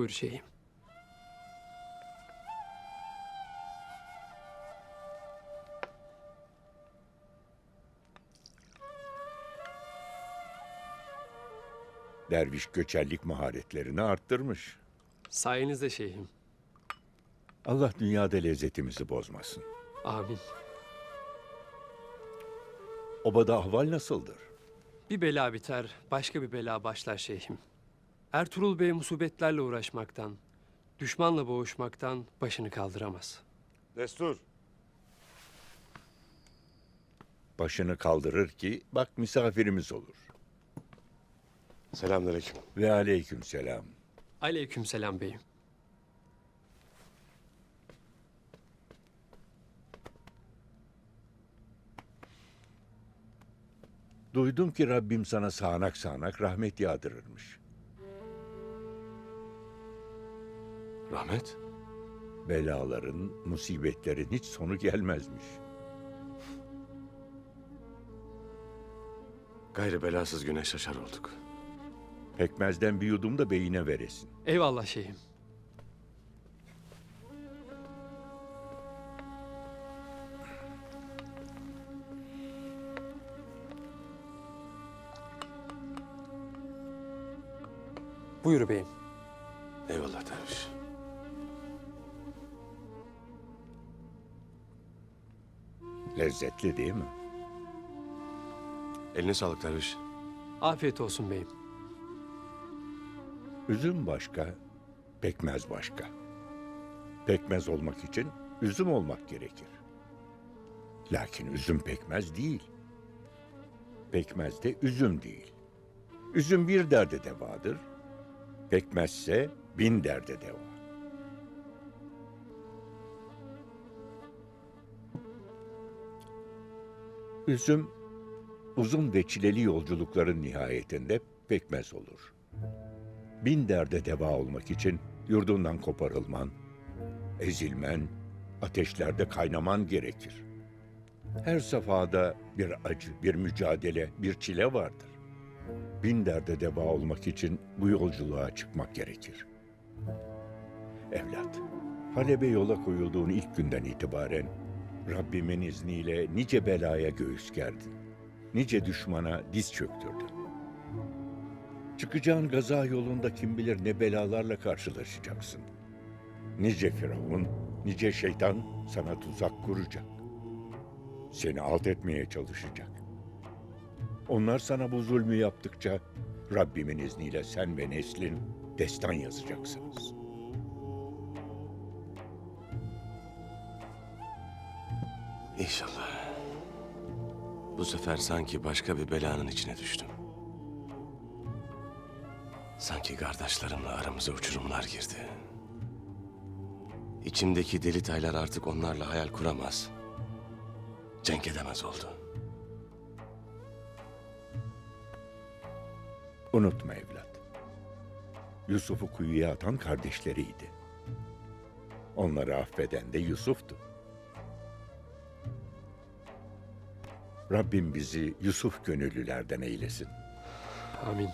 Buyur şeyhim. Derviş göçerlik maharetlerini arttırmış. Sayenizde şeyhim. Allah dünyada lezzetimizi bozmasın. Amin. Obada ahval nasıldır? Bir bela biter, başka bir bela başlar şeyhim. Ertuğrul Bey musibetlerle uğraşmaktan, düşmanla boğuşmaktan başını kaldıramaz. Destur. Başını kaldırır ki bak misafirimiz olur. Selamünaleyküm. Ve aleyküm selam. Aleykümselam beyim. Duydum ki Rabbim sana sağanak sağanak rahmet yağdırırmış. Rahmet. Belaların, musibetlerin hiç sonu gelmezmiş. Gayrı belasız güneş şaşar olduk. Pekmezden bir yudum da beyine veresin. Eyvallah şeyhim. Buyur beyim. Eyvallah derviş. Lezzetli değil mi? Eline sağlık derviş. Afiyet olsun beyim. Üzüm başka, pekmez başka. Pekmez olmak için üzüm olmak gerekir. Lakin üzüm pekmez değil. Pekmez de üzüm değil. Üzüm bir derde devadır. Pekmezse bin derde deva. Üzüm uzun ve çileli yolculukların nihayetinde pekmez olur bin derde deva olmak için yurdundan koparılman, ezilmen, ateşlerde kaynaman gerekir. Her safhada bir acı, bir mücadele, bir çile vardır. Bin derde deva olmak için bu yolculuğa çıkmak gerekir. Evlat, Halep'e yola koyulduğun ilk günden itibaren Rabbimin izniyle nice belaya göğüs gerdin. Nice düşmana diz çöktürdün. Çıkacağın gaza yolunda kim bilir ne belalarla karşılaşacaksın. Nice firavun, nice şeytan sana tuzak kuracak. Seni alt etmeye çalışacak. Onlar sana bu zulmü yaptıkça Rabbimin izniyle sen ve neslin destan yazacaksınız. İnşallah. Bu sefer sanki başka bir belanın içine düştüm. Sanki kardeşlerimle aramıza uçurumlar girdi. İçimdeki deli taylar artık onlarla hayal kuramaz. Cenk edemez oldu. Unutma evlat. Yusuf'u kuyuya atan kardeşleriydi. Onları affeden de Yusuf'tu. Rabbim bizi Yusuf gönüllülerden eylesin. Amin.